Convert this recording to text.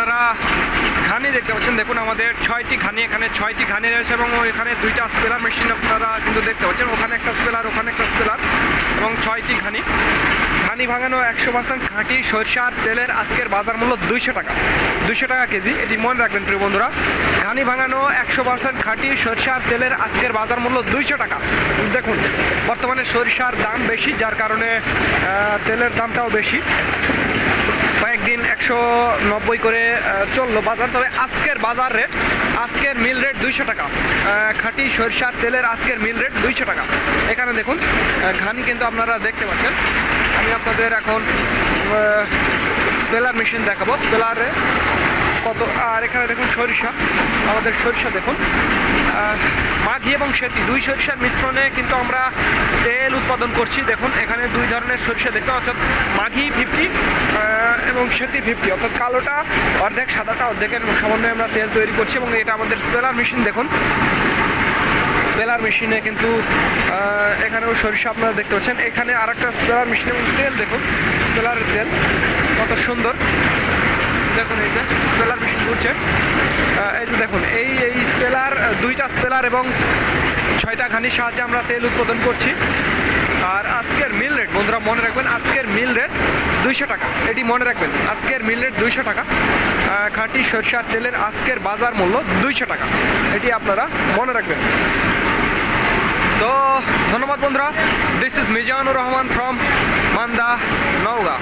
আপনারা ঘানি দেখতে পাচ্ছেন। দেখুন আমাদের ছয়টি ঘানি, এখানে ছয়টি ঘানি রয়েছে এবং এখানে দুইটা স্পেলার মেশিন আপনারা কিন্তু দেখতে পাচ্ছেন। ওখানে একটা স্পেলার ওখানে একটা স্পেলার এবং ছয়টি ঘানি। ঘানি ভাঙানো একশো পার্সেন্ট খাঁটি সরষার তেলের আজকের বাজার মূল্য দুইশো টাকা। দুইশো টাকা কেজি, এটি মনে রাখবেন প্রিয় বন্ধুরা। ঘানি ভাঙানো একশো পার্সেন্ট খাঁটি সরষার তেলের আজকের বাজার মূল্য দুইশো টাকা। দেখুন, বর্তমানে সরিষার দাম বেশি, যার কারণে তেলের দামটাও বেশি। কয়েকদিন একশো নব্বই করে চলল বাজার। তবে আজকের বাজার রেট আজকের মিল রেট দুইশো টাকা। খাঁটি সরিষার তেলের আজকের মিল রেট দুইশো টাকা। এখানে দেখুন ঘানি কিন্তু আপনারা দেখতে পাচ্ছেন। আমি আপনাদের এখন স্পেলার মেশিন দেখাবো। স্পেলারে কত, আর এখানে দেখুন সরিষা। আমাদের সরিষা দেখুন। মাঘি এবং সেতি, দুই সরিষার মিশ্রণে কিন্তু আমরা তেল উৎপাদন করছি। দেখুন, এখানে দুই ধরনের সরিষা দেখতে পাচ্ছেন। মাঘি ফিফটি এবং সেতি ফিফটি অর্থাৎ কালোটা, অর্ধেক সাদাটা, অর্ধেকের সমন্বয়ে আমরা তেল তৈরি করছি এবং এটা আমাদের স্পেলার মেশিন দেখুন। স্পেলার মেশিনে কিন্তু এখানেও সরিষা আপনারা দেখতে পাচ্ছেন। এখানে আর একটা স্পেলার মেশিন এবং তেল, দেখুন স্পেলারের তেল, কত সুন্দর। দেখুন এই যে স্পেলার মেশিন ঘুরছে। এই যে দেখুন, এই এই স্পেলার দুইটা স্পেলার এবং ছয়টা ঘানির সাহায্যে আমরা তেল উৎপাদন করছি। আর আজকের মিল রেট বন্ধুরা মনে রাখবেন, আজকের মিল রেট দুইশো টাকা। এটি মনে রাখবেন, আজকের মিল রেট দুইশো টাকা। খাঁটি সরষার তেলের আজকের বাজার মূল্য দুইশো টাকা। এটি আপনারা মনে রাখবেন। তো ধন্যবাদ বন্ধুরা। This is Mizanur Rahman from Manda, Naogaon.